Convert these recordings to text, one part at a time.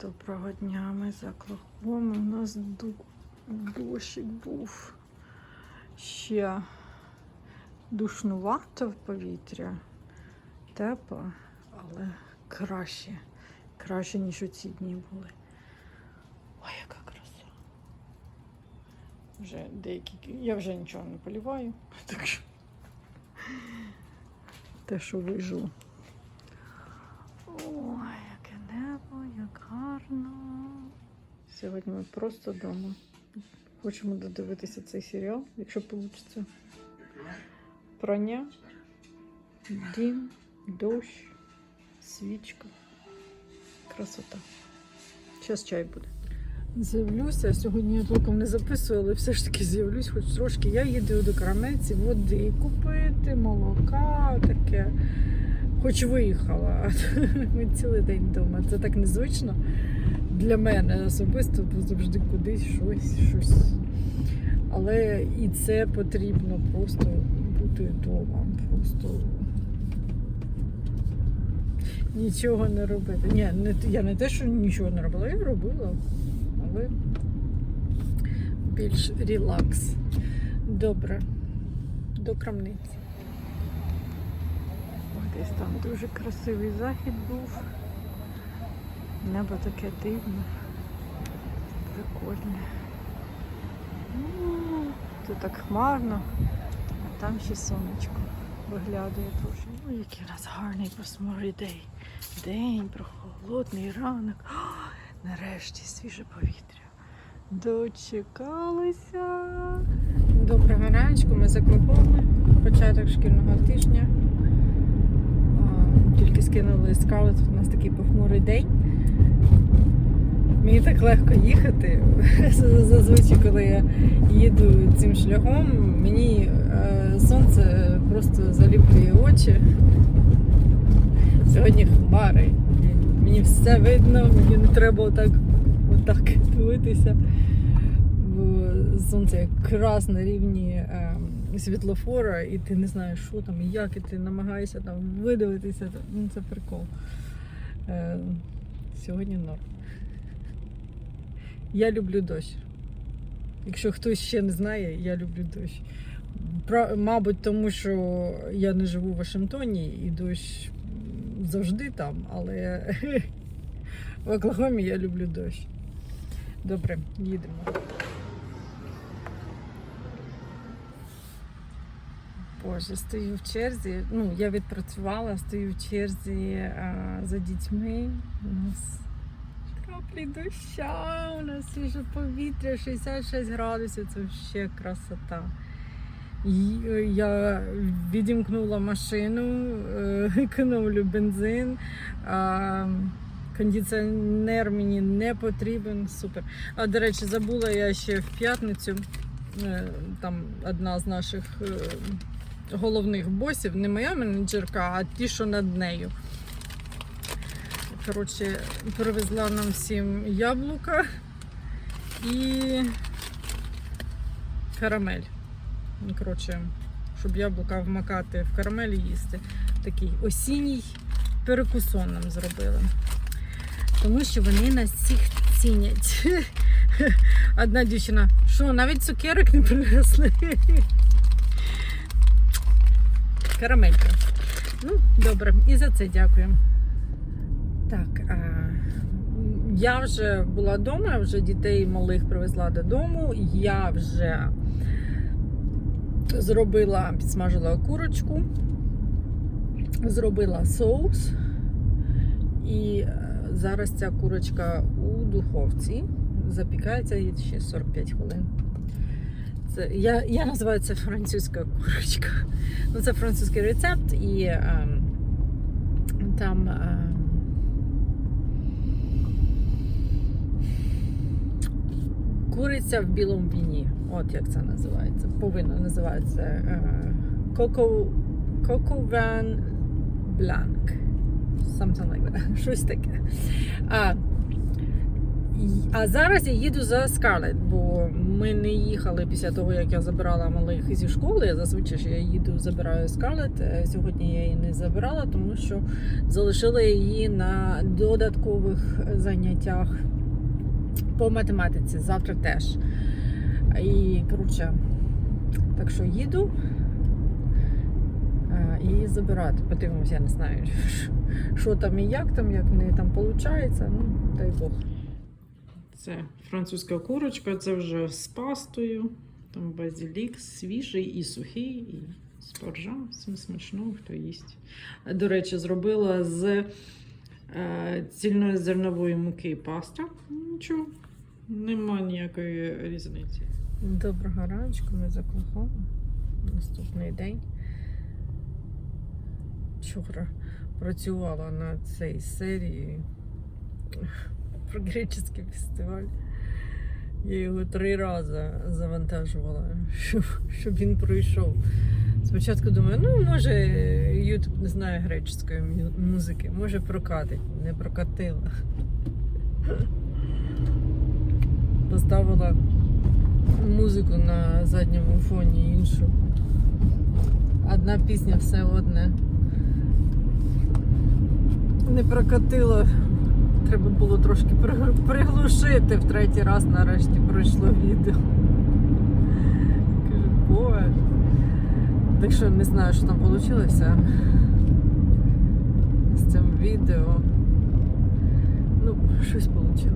Доброго дня, ми за Оклахоми. У нас дощик був ще душнувато в повітря. Тепло, але краще. Краще, ніж у ці дні були. Ой, яка краса. Вже деякі. Я вже нічого не поліваю. Так що те, що вижу. Ой, яке небо, як гарно. Сьогодні ми просто вдома. Хочемо додивитися цей серіал, якщо вийде. Прання, дім, дощ, свічка. Красота. Зараз чай буде. З'явлюся. Сьогодні я толком не записую, але все ж таки з'явлюсь хоч трошки. Я їду до крамниці води купити, молока, таке. Хоч виїхала, ми цілий день вдома. Це так незвично для мене особисто, завжди кудись щось, щось. Але і це потрібно просто бути вдома. Просто нічого не робити. Ні, не, я не те, що нічого не робила, я робила, але більш релакс. Добре, до крамниці. Десь там дуже красивий захід був. Небо таке дивне, прикольне. Ну, Тут так хмарно, а там ще сонечко виглядає дуже. Ну, який у нас гарний пасмурий день. День, прохолодний ранок. О, нарешті свіже повітря. Дочекалися. Доброго раночку, ми за Клопоми. Початок шкільного тижня. Тільки скинули скаут, у нас такий похмурий день. Мені так легко їхати. Зазвичай, коли я їду цим шляхом, мені е, сонце просто заліплює очі. Сьогодні хмари. Мені все видно, мені не треба отак, отак дивитися. Бо сонце якраз на рівні е, світлофора, і ти не знаєш, що там і як, і ти намагаєшся там видивитися. Ну, це прикол. Е, сьогодні норм. Я люблю дощ. Якщо хтось ще не знає, я люблю дощ. Пра- Мабуть, тому що я не живу в Вашингтоні і дощ завжди там, але в Оклахомі я люблю дощ. Добре, їдемо. Боже, стою в черзі. Ну, я відпрацювала, стою в черзі а, за дітьми. У нас краплі доща, у нас свіже повітря, 66 градусів, це ще красота. Е, я відімкнула машину, економлю бензин. Кондиціонер мені не потрібен. Супер. А до речі, забула я ще в п'ятницю. е, Там одна з наших е, головних босів, не моя менеджерка, а ті, що над нею. Коротше, привезла нам всім яблука і карамель. Ну, Коротше, щоб яблука вмакати в карамель і їсти. Такий осінній перекусон нам зробили. Тому що вони нас всіх цінять. Одна дівчина, що, навіть цукерок не принесли. Карамелька. Ну, добре, і за це дякую. Так, а, я вже була вдома, вже дітей малих привезла додому. Я вже зробила, підсмажила курочку, зробила соус. І е, зараз ця курочка у духовці запікається і ще 45 хвилин. Це, я, я називаю це французька курочка. Ну, це французький рецепт і е, там. Е, Куриця в білому віні. От як це називається. Повинно е, Coco, Coco Van Blanc. Something like that. Щось таке. А, А зараз я їду за Скарлет, бо ми не їхали після того, як я забирала малих зі школи. Зазвичай я їду, забираю Скарлет. Е, Сьогодні я її не забирала, тому що залишила її на додаткових заняттях по математиці. Завтра теж. І коротше, так що їду е, і забирати. Подивимось, я не знаю, що там і як там, як в неї там виходить. Ну, дай Бог. Це французька курочка, це вже з пастою. Там базилік свіжий і сухий, і спаржа. Всім смачного, хто їсть. До речі, зробила з е, цільної зернової муки паста. Нічого, нема ніякої різниці. Доброго раночку, ми Клахом. Наступний день. Вчора працювала над цією серією про греческий фестиваль. Я його три рази завантажувала, щоб, щоб він пройшов. Спочатку думаю, ну може Ютуб не знає греческої музики, може прокатить. Не прокатила. Поставила музику на задньому фоні іншу. Одна пісня все одне. Не прокатила. Треба було трошки приглушити в третій раз нарешті пройшло відео. Кажу, боже. Так що не знаю, що там вийшло з цим відео. Ну, щось вийшло.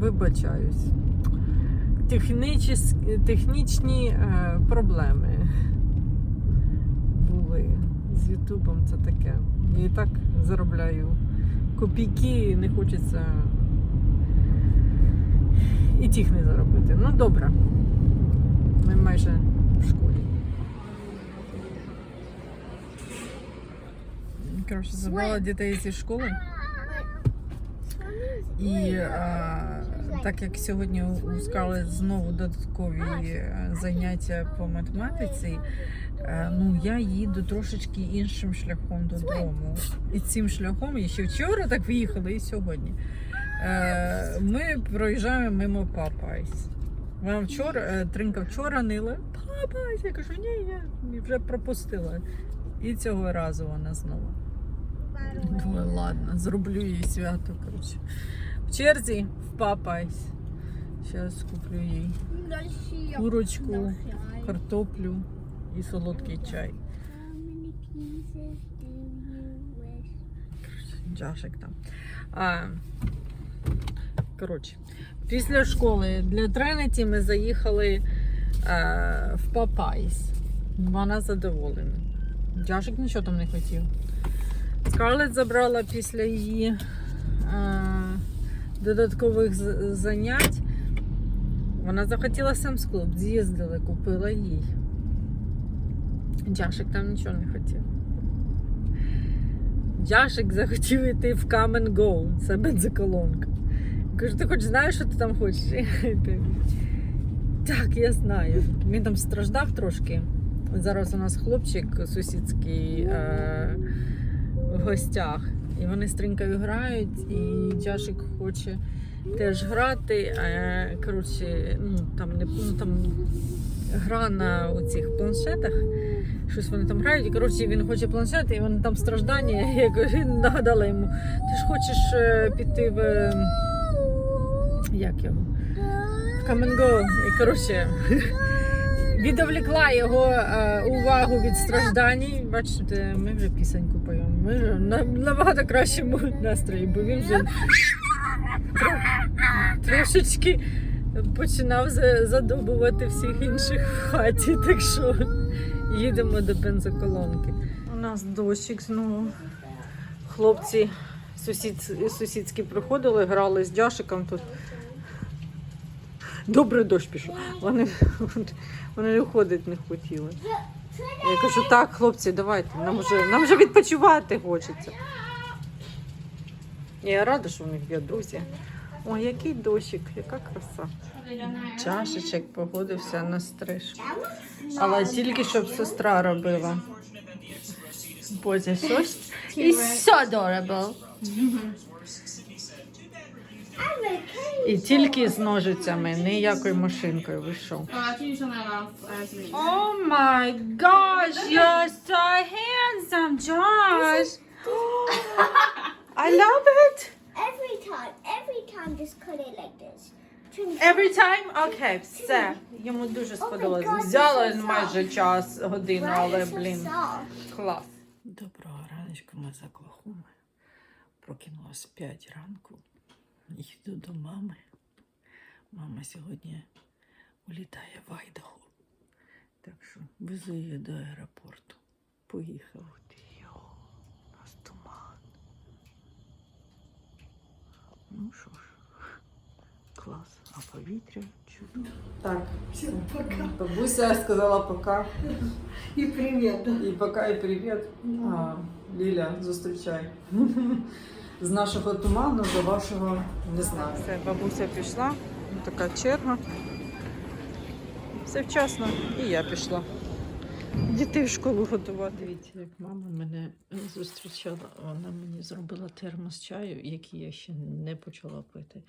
Вибачаюсь. Технічні, технічні е, проблеми були з Ютубом. Це таке. Я і так заробляю копійки, не хочеться і тих не заробити. Ну добре. Ми майже в школі. Коротше, забрала дітей зі школи. І а, так як сьогодні у Скарлет знову додаткові е, заняття по математиці, е, ну я їду трошечки іншим шляхом додому. І цим шляхом і ще вчора так виїхали, і сьогодні. Е, Ми проїжджаємо мимо Папайс. Вона вчора, Тринка вчора нила. Папайс. Я кажу, ні, я вже пропустила. І цього разу вона знову. Думаю, ладно, зроблю їй свято. Коротше. Черзі в Папайс. Зараз куплю їй курочку, картоплю і солодкий чай. Джашик там. А, коротше, після школи для Тренеті ми заїхали е, в Папайс. Вона задоволена. Джашик нічого там не хотів. Скарлет забрала після її е, додаткових занять. Вона захотіла Sam's Club, з'їздили, купила їй. Джашик там нічого не хотів. Джашик захотів йти в Come and Go, це бензоколонка. Кажу, ти хоч знаєш, що ти там хочеш? Так, я знаю. Він там страждав трошки. Зараз у нас хлопчик сусідський е, в гостях. І вони з тринкою грають, і Джашик хоче теж грати. Коротше, ну там не ну, там гра на цих планшетах. Щось вони там грають, і коротше він хоче планшет, і вони там страждання. Я нагадала йому, ти ж хочеш е, піти в е, як його? В Go. І коротше відволікла його е, увагу від страждань. Бачите, ми вже пісеньку поємо. Ми вже на, набагато кращому настрої, бо він вже тро- трошечки починав за- задобувати всіх інших в хаті. Так що їдемо до бензоколонки. У нас дощик знову. Хлопці сусід, сусідські приходили, грали з Дяшиком тут. Добрий дощ пішов. Вони, вони виходити не хотіли. Я кажу, так, хлопці, давайте, нам вже, нам вже відпочивати хочеться. Я рада, що в них є друзі. Ой, який дощик, яка краса. Чашечек погодився на стрижку. Але тільки щоб сестра робила. Боже, щось. It's so adorable. І тільки з ножицями, ніякою машинкою. Ви що? Oh, after you turn that off, as we. Oh my gosh, you're so handsome, Josh. I love it. Every time, every time, just cut it like this. Every time? Окей, все. Йому дуже сподобалось. God, Взяло this is майже час, годину, але, блін, клас. Доброго раночку, ми з Оклахоми. Прокинулась 5 ранку. Їду до мами. Мама сьогодні улітає в Айдахо. Так що везу її до аеропорту. Поїхала. Йо, у нас туман. Ну що ж, клас. А повітря чудо. Так, пока. Бабуся сказала пока. І привіт. І пока, і привіт. А, Ліля, зустрічай. З нашого туману до вашого не знаю. Все, бабуся пішла. Така черга. Все вчасно. І я пішла. Дітей в школу готувати. Дивіться, як мама мене зустрічала. Вона мені зробила термос чаю, який я ще не почала пити.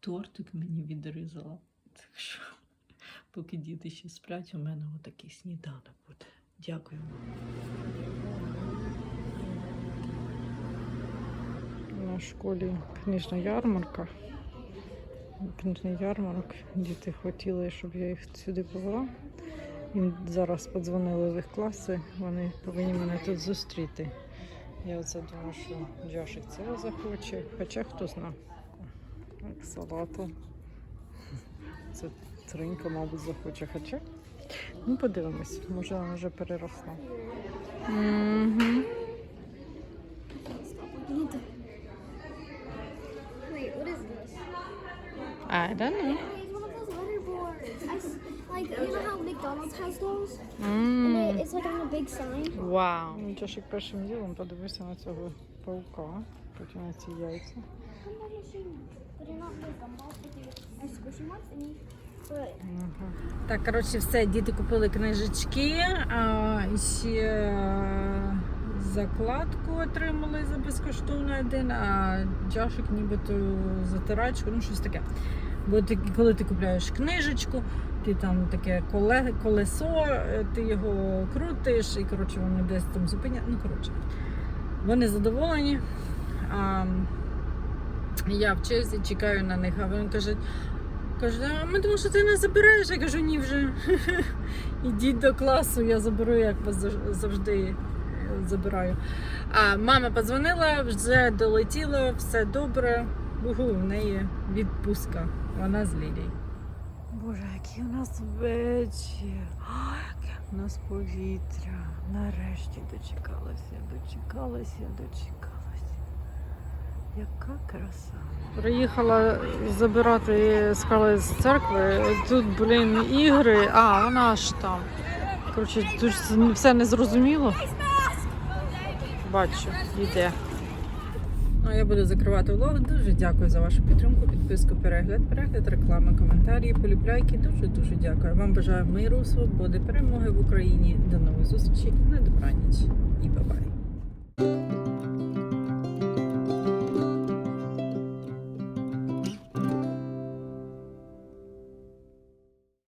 Тортик мені відрізала. Так що, поки діти ще сплять, у мене отакий сніданок буде. Дякую. На школі книжна ярмарка. Книжний ярмарок. Діти хотіли, щоб я їх сюди повела. Їм зараз подзвонили в їх класи, вони повинні мене тут зустріти. Я оце думаю, що Джошик це захоче, хоча хто зна. Так, салату. Це тринька, мабуть, захоче, хоча. Ну, подивимось, може вона вже переросла. Угу. I don't know. It's one of those letterboards. I s- like, you know how McDonald's has those? And Mm. it, it's like on a big sign. Вау. Ну, Джошик першим ділом подивився на цього паука, потім на ці яйця. Gumball machines. But they're not real gumballs, but they are squishy ones. And you put Так, коротше, все, діти купили книжечки, а ще е, закладку отримали за безкоштовно один, а Джашик нібито затирачку, ну щось таке. Бо ти, коли ти купляєш книжечку, ти там таке коле, колесо, е, ти його крутиш, і коротше вони десь там зупиняють. Ну, коротше, вони задоволені. А, я в черзі чекаю на них, а вони кажуть. Каже, а ми думали, що ти не забереш. Я кажу, ні вже. Ідіть до класу, я заберу, як вас завжди е, забираю. А мама подзвонила, вже долетіла, все добре. Угу, в неї відпустка. Вона з Лілією. Боже, який у нас вечір. Яке у нас повітря. Нарешті дочекалася, дочекалася, дочекалася. Яка краса. Приїхала забирати скали з церкви. Тут, блін, ігри. А, вона ж там. Коротше, тут все не зрозуміло. Бачу, йде. Ну, я буду закривати влог. Дуже дякую за вашу підтримку, підписку, перегляд, перегляд, реклами, коментарі, полюбляйки. Дуже дуже дякую. Вам бажаю миру, свободи, перемоги в Україні. До нових зустрічей на добраніч і бабай.